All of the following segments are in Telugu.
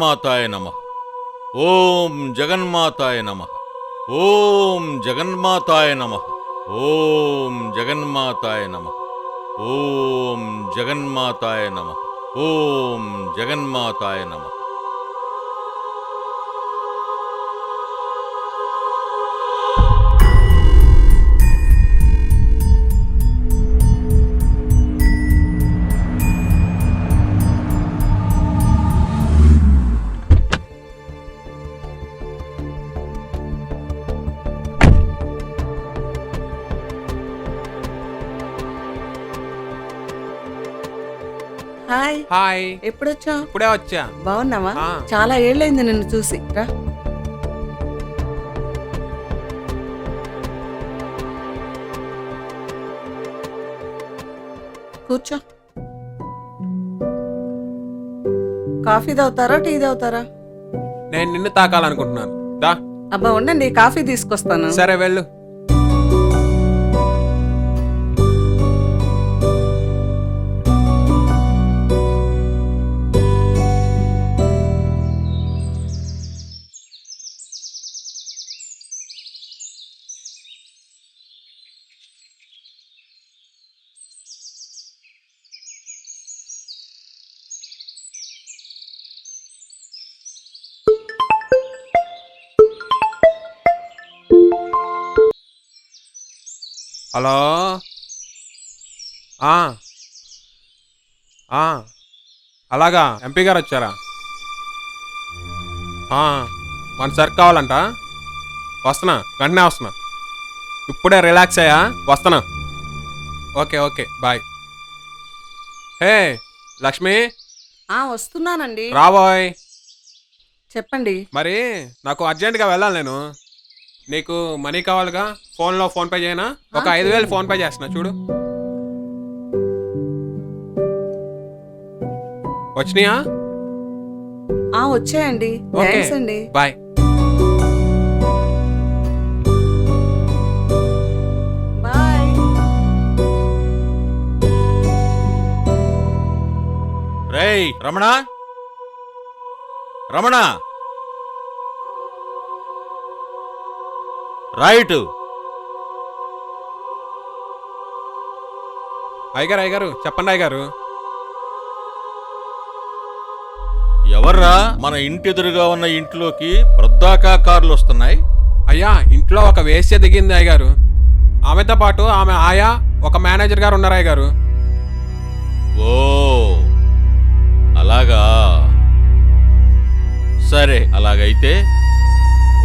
జగన్మాతాయ నమ. ఓం జగన్మాతాయ నమ. ఓం జగన్మాతాయ నమ. ఓం జగన్మాతాయ నమ. ఓం జగన్మాతాయ నమ. ఓం జగన్మాతాయ నమ. హాయ్. ఎప్పుడొచ్చావు? ఇప్పుడే వచ్చా. బాగున్నావా? ఆ. చాలా ఏళ్ళైంది నిన్ను చూసి. రా. కూర్చో. కాఫీ తాగుతారా టీ తాగుతారా? నేను నిన్ను తాకాలనుకుంటున్నాను. దా. అబ్బా ఉండండి కాఫీ తీసుకొస్తాను. సరే వెళ్ళు. హలో. అలాగా ఎంపీ గారు వచ్చారా? మన సరుకు కావాలంట. వస్తున్నా వెంటనే వస్తున్నా. ఇప్పుడే రిలాక్స్ అయ్యా వస్తున్నా. Okay okay bye. Hey Lakshmi. ఆ వస్తున్నానండి. రాబోయ్. చెప్పండి. మరి నాకు అర్జెంటుగా వెళ్ళాలి నేను. నీకు మనీ కావాలిగా? ఫోన్లో ఫోన్పే చేయనా? ఒక ఐదు వేలు. ఫోన్పే చేస్తున్నా చూడు. వచ్చినాయా? ఆ వచ్చాయండి. ఓకే. థ్యాంక్స్ అండి. బాయ్. బాయ్. రేయ్ రమణ? రమణ? రైట్. అయ్యగారు అయ్యగారు చెప్పండి అయ్యగారు. ఎవర్రా? మన ఇంటి ఎదురుగా ఉన్న ఇంట్లోకి వృద్ధాకా కార్లు వస్తున్నాయి. అయ్యా ఇంట్లో ఒక వేశ్య దిగింది అయ్యగారు. ఆమెతో పాటు ఆమె ఆయా ఒక మేనేజర్ గారు ఉన్నారు అయ్యగారు. ఓ అలాగా. సరే అలాగైతే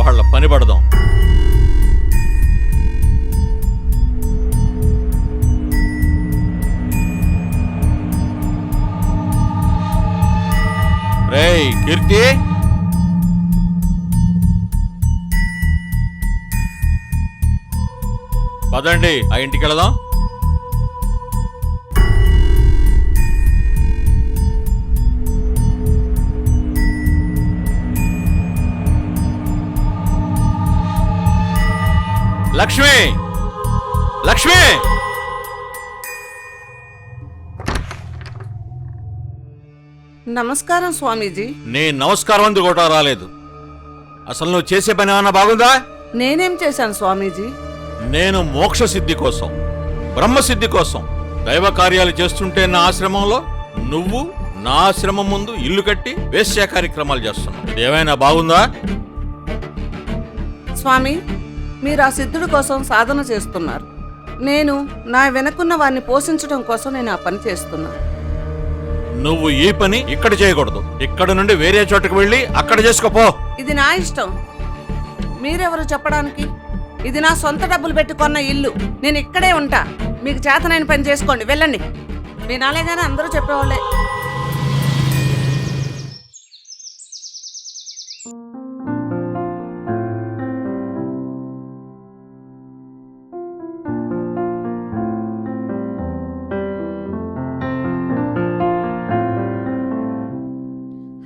వాళ్ళ పని పడదాం. రేయ్ కీర్తి. పదండి ఆ ఇంటికి వెళదాం. లక్ష్మి! లక్ష్మి! నమస్కారం స్వామీజీ. నీ నమస్కారం అందుకు కూడా రాలేదు. అసలు నువ్వు చేసే పని ఏమన్నా బాగుందా? నేనేం చేశాను స్వామీజీ? నేను మోక్ష సిద్ధి కోసం బ్రహ్మసిద్ధి కోసం దైవ కార్యాలు చేస్తుంటే నా ఆశ్రమంలో నువ్వు నా ఆశ్రమం ముందు ఇల్లు కట్టి వేశ్య కార్యక్రమాలు చేస్తున్నావు. ఇది ఏమైనా బాగుందా? స్వామి మీరు ఆ సిద్ధుడి కోసం సాధన చేస్తున్నారు. నేను నా వెనకున్న వారిని పోషించడం కోసం నేను ఆ పని చేస్తున్నాను. నువ్వు ఈ పని ఇక్కడ చేయకూడదు. ఇక్కడ నుండి వేరే చోటుకు వెళ్ళి అక్కడ చేసుకోపో ఇది నా ఇష్టం. మీరెవరు చెప్పడానికి? ఇది నా సొంత డబ్బులు పెట్టుకున్న ఇల్లు. నేను ఇక్కడే ఉంటా. మీకు చేతనైన పని చేసుకోండి. వెళ్ళండి. మీ నాలేగానే అందరూ చెప్పేవాళ్ళే.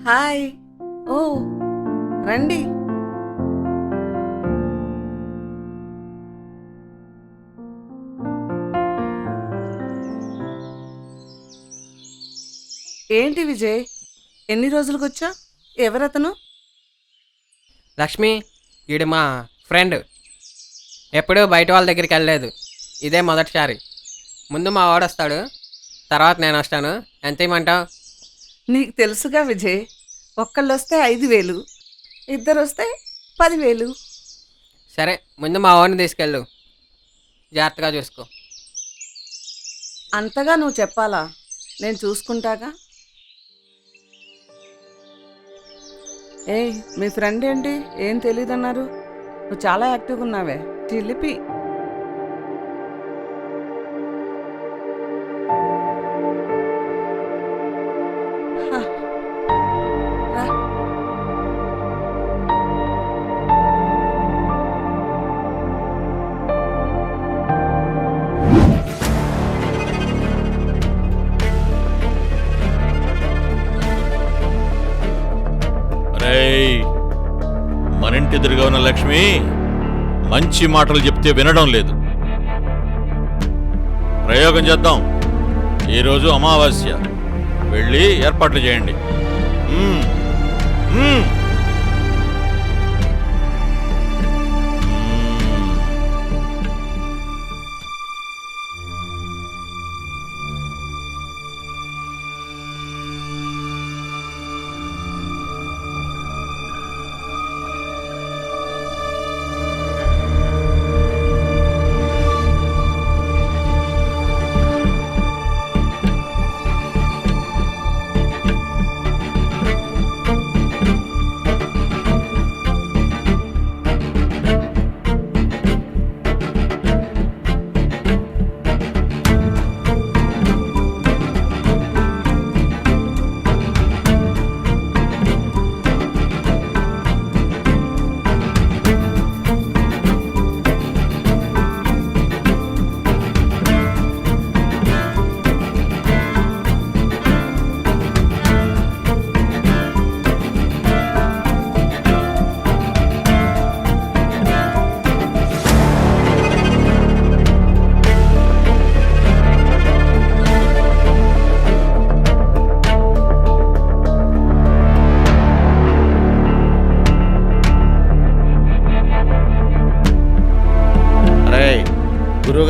హాయ్. ఓ రండి. ఏంటి విజయ్? ఎన్ని రోజులకు వచ్చా ఎవరతను? లక్ష్మి ఈడు మా ఫ్రెండ్. ఎప్పుడూ బయట వాళ్ళ దగ్గరికి వెళ్ళలేదు. ఇదే మొదటిసారి. ముందు మా వాడొస్తాడు తర్వాత నేను వస్తాను ఎంత ఇమ్మంటావు నీకు తెలుసుగా విజయ్ ఒక్కళ్ళు వస్తే ఐదు వేలు ఇద్దరు వస్తే పదివేలు. సరే ముందు మా వాడిని తీసుకెళ్ళు. జాగ్రత్తగా చూసుకో. అంతగా నువ్వు చెప్పాలా? నేను చూసుకుంటాగా? ఏయ్ మీ ఫ్రెండ్ ఏంటి? ఏం తెలియదన్నారు నువ్వు చాలా యాక్టివ్గా ఉన్నావే. చిలిపి ఇంటెదురుగా ఉన్న లక్ష్మి మంచి మాటలు చెప్తే వినడం లేదు. ప్రయోగం చేద్దాం. ఈరోజు అమావాస్య. వెళ్ళి ఏర్పాట్లు చేయండి.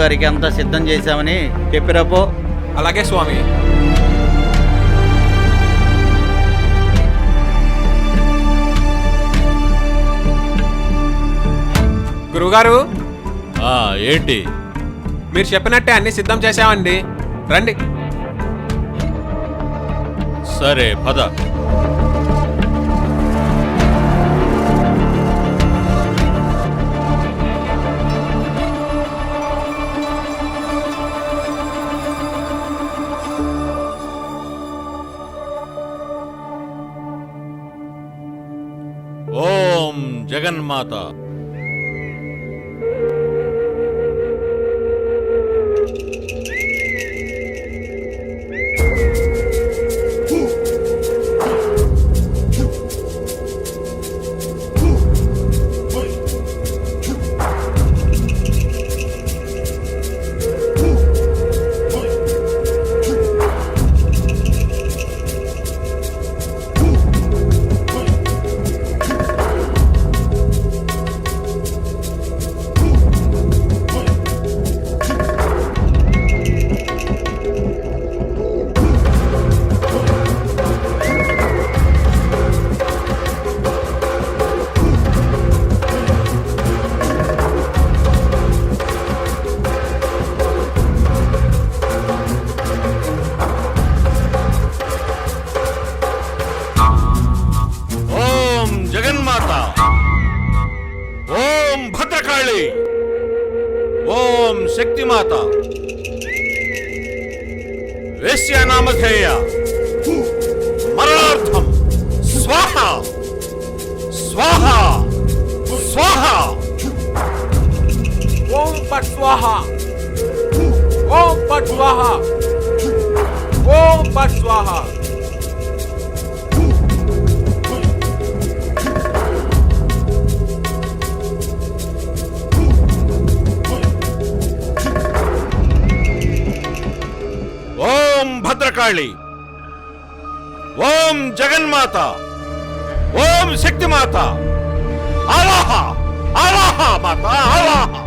గురువుగారికి అంతా సిద్ధం చేశామని చెప్పిరాపో. అలాగే స్వామి. గురువుగారు ఆ, ఏంటి? మీరు చెప్పినట్టే అన్ని సిద్ధం చేశామండి. రండి. సరే పద. ఓం జగన్మాత ఓం శక్తిమాత వేశ్యానామధేయ మరణార్థం స్వాహ స్వాహ స్వాహ ఓం పట్ స్వాహ ఓం పట్ స్వాహ ఓం పట్ స్వాహ ఓం భద్రకాళి ఓం జగన్మాత. ఓం శక్తిమాత. ఆవాహ. ఆవాహ మాత ఆవాహ.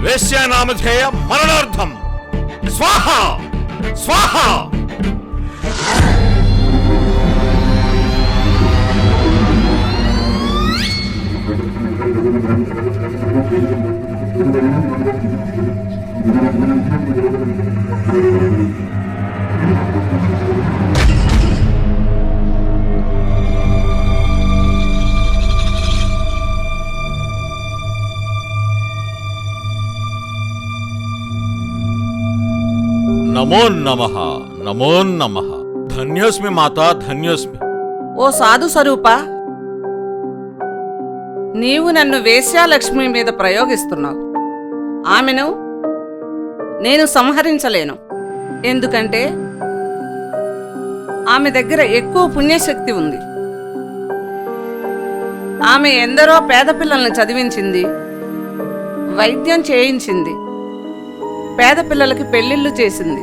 వేశ్యానామధేయ మరణార్థం. స్వాహ. స్వాహ. నమో నమ నమో నమ. ధన్యోస్మి మాత ధన్యోస్మి. ఓ సాధు స్వరూప నీవు నన్ను వేశ్యాలక్ష్మి మీద ప్రయోగిస్తున్నావు. ఆమెను నేను సంహరించలేను. ఎందుకంటే ఆమె దగ్గర ఎక్కువ పుణ్యశక్తి ఉంది. ఆమె ఎందరో పేద పిల్లల్ని చదివించింది వైద్యం చేయించింది పేద పిల్లలకి పెళ్ళిళ్ళు చేసింది.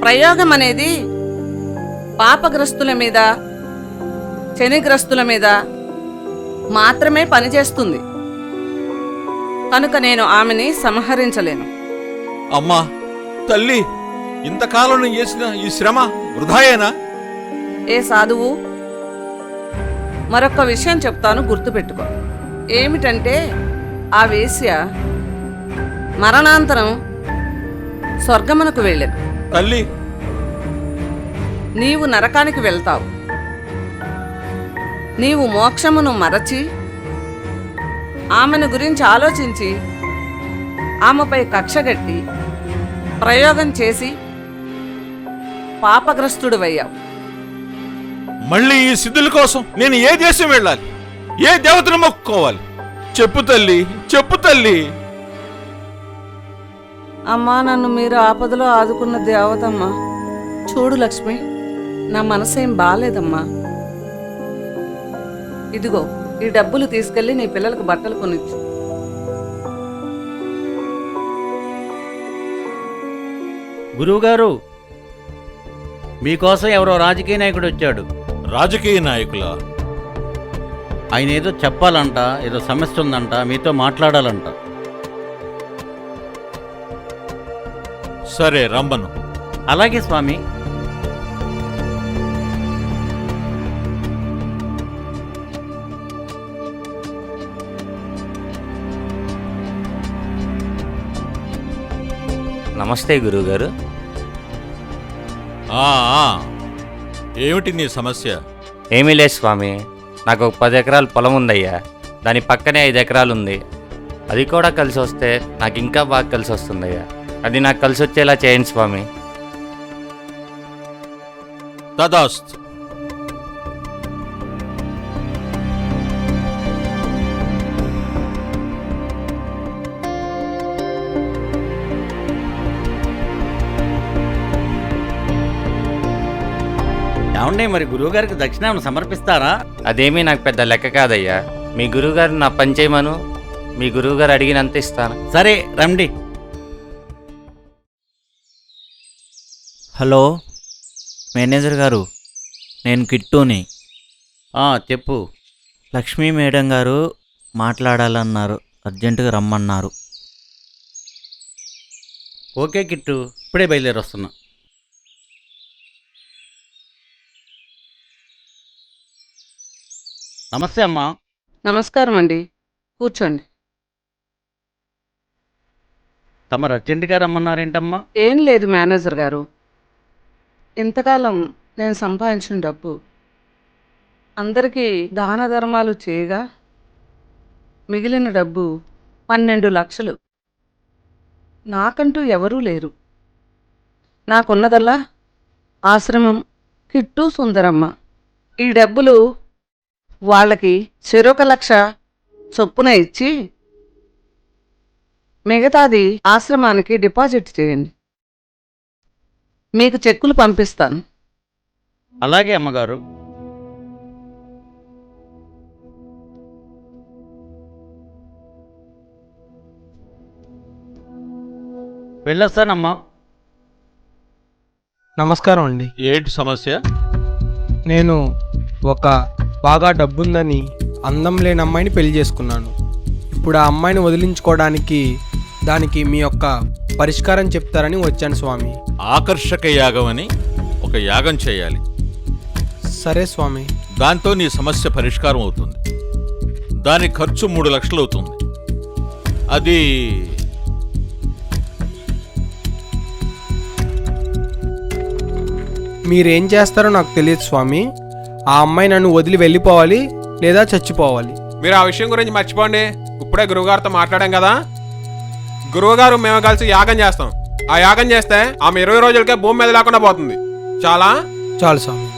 ప్రయోగం అనేది పాపగ్రస్తుల మీద శనిగ్రస్తుల మీద మాత్రమే పనిచేస్తుంది. కనుక నేను ఆమెని సంహరించలేను. అమ్మా తల్లి! ఇంతకాలం నేను చేసిన ఈ శ్రమ వృధాయేనా? ఏ సాధువు? మరొక విషయం చెప్తాను గుర్తుపెట్టుకో. ఏమిటంటే ఆ వేశ్య మరణాంతరం స్వర్గమునకు వెళ్ళాను తల్లి! నీవు నరకానికి వెళ్తావు. నీవు మోక్షమును మరచి ఆమెను గురించి ఆలోచించి ఆమెపై కక్షగట్టి ప్రయోగం చేసి పాపగ్రస్తుడివయ్యావు. మళ్ళీ ఈ సిద్ధుల కోసం నేను ఏ దేశం వెళ్ళాలి? ఏ దేవతను మొక్కుకోవాలి? చెప్పు తల్లి చెప్పు తల్లి. అమ్మా నన్ను మీరు ఆపదలో ఆదుకున్న దేవతమ్మా. చూడు లక్ష్మి నా మనసేం బాలేదమ్మా. ఇదిగో ఈ డబ్బులు తీసుకెళ్ళి నీ పిల్లలకు బట్టలు కొనిచ్చు. గురువుగారు మీకోసం ఎవరో రాజకీయ నాయకుడు వచ్చాడు. రాజకీయ నాయకుల? ఆయన ఏదో చెప్పాలంట ఏదో సమస్య ఉందంట మీతో మాట్లాడాలంట. సరే రమ్మను అలాగే స్వామి. నమస్తే గురువుగారు. ఏమిటి నీ సమస్య? ఏమీ లేదు స్వామి. నాకు ఒక పది ఎకరాల పొలం ఉందయ్యా. దాని పక్కనే ఐదు ఎకరాలు ఉంది అది కూడా కలిసి వస్తే నాకు ఇంకా బాగా కలిసి వస్తుందయ్యా. అది నాకు కలిసి వచ్చేలా చేయండి స్వామి. తదాస్తు. ఏమండి మరి గురువుగారికి దక్షిణ సమర్పిస్తారా? అదేమీ నాకు పెద్ద లెక్క కాదయ్యా. మీ గురువుగారు నా పని చేయమను. మీ గురువుగారు అడిగినంత ఇస్తాను. సరే రండి. హలో మేనేజర్ గారు నేను కిట్టుని. ఆ, చెప్పు. లక్ష్మీ మేడం గారు మాట్లాడాలన్నారు అర్జెంటుగా రమ్మన్నారు. ఓకే కిట్టు ఇప్పుడే బయలుదేరి వస్తున్నా నమస్తే అమ్మా. నమస్కారం అండి కూర్చోండి. తమరు అర్జెంటుగా రమ్మన్నారేంటమ్మా? ఏం లేదు మేనేజర్ గారు. ఇంతకాలం నేను సంపాదించిన డబ్బు అందరికీ దాన ధర్మాలు చేయగా మిగిలిన డబ్బు పన్నెండు లక్షలు. నాకంటూ ఎవరూ లేరు. నాకున్నదల్లా ఆశ్రమం కిట్టు సుందరమ్మ. ఈ డబ్బులు వాళ్ళకి చెరొక లక్ష చొప్పున ఇచ్చి మిగతాది ఆశ్రమానికి డిపాజిట్ చేయండి. మీకు చెక్కులు పంపిస్తాను. అలాగే అమ్మగారు. వెళ్ళొస్తానమ్మా. నమస్కారం అండి. ఏంటి సమస్య? నేను ఒక బాగా డబ్బుందని అందం లేని అమ్మాయిని పెళ్ళి చేసుకున్నాను. ఇప్పుడు ఆ అమ్మాయిని వదిలించుకోవడానికి దానికి మీ యొక్క పరిష్కారం చెప్తారని వచ్చాను స్వామి. ఆకర్షక యాగం అని ఒక యాగం చేయాలి. సరే స్వామి. దాంతో నీ సమస్య పరిష్కారం అవుతుంది. దాని ఖర్చు మూడు లక్షలు అవుతుంది. అది మీరేం చేస్తారో నాకు తెలియదు స్వామి. ఆ అమ్మాయి నన్ను వదిలి వెళ్ళిపోవాలి లేదా చచ్చిపోవాలి. మీరు ఆ విషయం గురించి మర్చిపోండి. ఇప్పుడే గురువుగారితో మాట్లాడాం కదా. గురువుగారు మేము కలిసి యాగం చేస్తాం. ఆ యాగం చేస్తే ఆమె ఇరవై రోజులకే భూమి మీద లేకుండా పోతుంది. చాలా? చాలు స్వామి.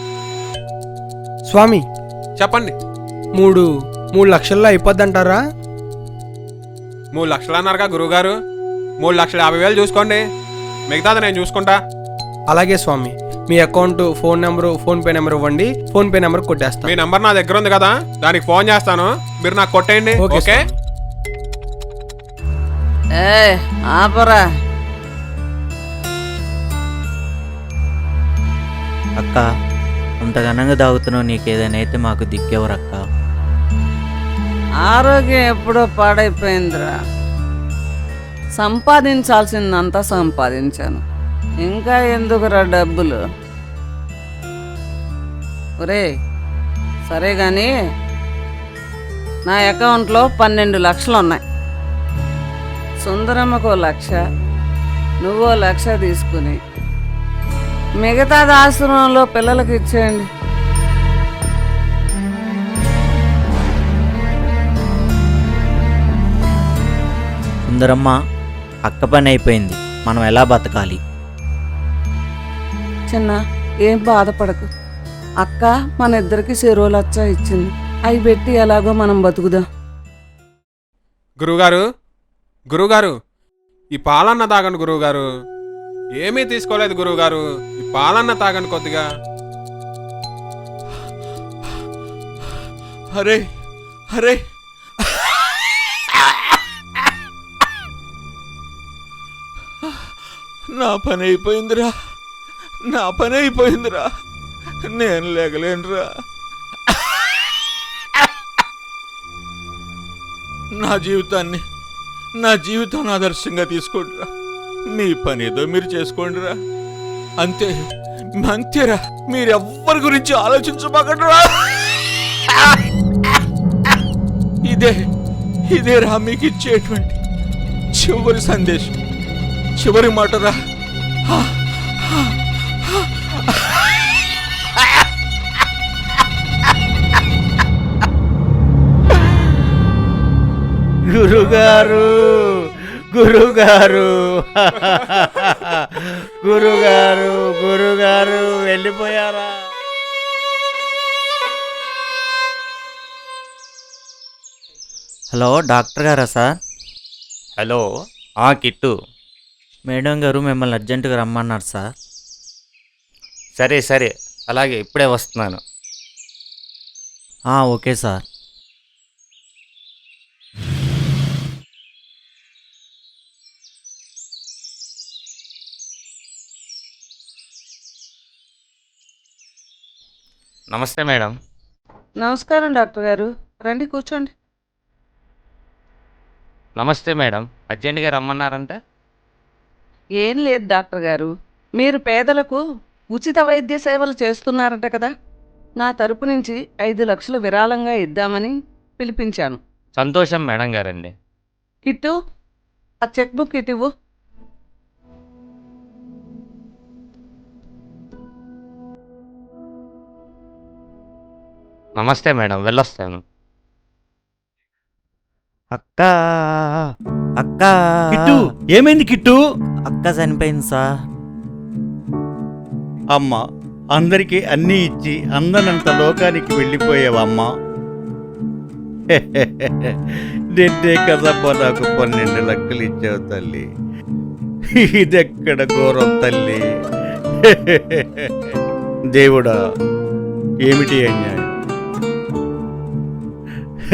స్వామి. చెప్పండి. మూడు మూడు లక్షల్లో అయిపోద్దంటారా? మూడు లక్షలు అన్నారుగా గురువుగారు. మూడు లక్షల యాభై వేలు చూసుకోండి. మిగతాది నేను చూసుకుంటా. అలాగే స్వామి. మీ account phone number PhonePe number ఇవ్వండి. ఫోన్ పే నెంబర్ కొట్టేస్తాను మీ నంబర్ నా దగ్గర ఉంది కదా దానికి ఫోన్ చేస్తాను. మీరు నాకు కొట్టేయండి ఓకే ఓకే? ఏ ఆపరా. అక్క అంత ఘనంగా తాగుతున్నావు నీకు ఏదైనా అయితే మాకు దిక్కెవరక్క? ఆరోగ్యం ఎప్పుడో పాడైపోయిందిరా. సంపాదించాల్సిందంతా సంపాదించాను. ఇంకా ఎందుకురా డబ్బులు? ఒరే సరే కానీ నా అకౌంట్లో పన్నెండు లక్షలు ఉన్నాయి. సుందరమ్మకు ఓ లక్ష నువ్వో లక్ష తీసుకుని మిగతాది ఆశ్రమంలో పిల్లలకి ఇచ్చేయండి. సుందరమ్మ అక్క పని అయిపోయింది. మనం ఎలా బతకాలి? చిన్న ఏం బాధపడకు. అక్క మన ఇద్దరికి చెరువులు వచ్చా ఇచ్చింది. అవి పెట్టి ఎలాగో మనం బతుకుదాం? గురువుగారు గురువుగారు ఈ పాలన్న తాగండి గురువుగారు. ఏమీ తీసుకోలేదు గురువుగారు. ఈ పాలన్న తాగండి కొద్దిగా. అరే అరే. నా పని అయిపోయిందిరా. నా పని అయిపోయిందిరా. నేను లేగలేనురా. నా జీవితాన్ని నా జీవితాన్ని ఆదర్శంగా తీసుకోండిరా. మీ పని ఏదో మీరు చేసుకోండిరా. అంతే అంతేరా. మీరెవ్వరి గురించి ఆలోచించబాకండిరా ఇదే ఇదే రా మీకు ఇచ్చేటువంటి చివరి సందేశం. చివరి మాటరా. గురుగారు గురుగారు. గురుగారు గురుగారు వెళ్ళిపోయారా? హలో డాక్టర్ గారా సార్? హలో. ఆ కిట్టు. మేడం గారు మిమ్మల్ని అర్జెంటుగా రమ్మన్నారు సార్. సరే సరే. అలాగే ఇప్పుడే వస్తున్నాను. Okay sir. నమస్తే మేడం. నమస్కారం డాక్టర్ గారు. రండి కూర్చోండి. నమస్తే మేడం. అర్జెంట్గా రమ్మన్నారంట? ఏం లేదు డాక్టర్ గారు. మీరు పేదలకు ఉచిత వైద్య సేవలు చేస్తున్నారట కదా. నా తరపు నుంచి ఐదు లక్షలు విరాళంగా ఇద్దామని పిలిపించాను. సంతోషం మేడం గారండి. కిట్టు ఆ చెక్ బుక్ ఇటు ఇవ్వు. నమస్తే మేడం వెళ్ళొస్తాను. అక్క అక్క. కిట్టు ఏమైంది కిట్టు? అక్క చనిపోయింది సార్. అమ్మ అందరికీ అన్నీ ఇచ్చి అందనంత లోకానికి వెళ్ళిపోయావమ్మా. నిన్నే కదమ్మా నాకు పన్నెండు లెక్కలు ఇచ్చావు తల్లి. ఇదెక్కడ ఘోరం తల్లి? దేవుడా ఏమిటి అన్యాయం?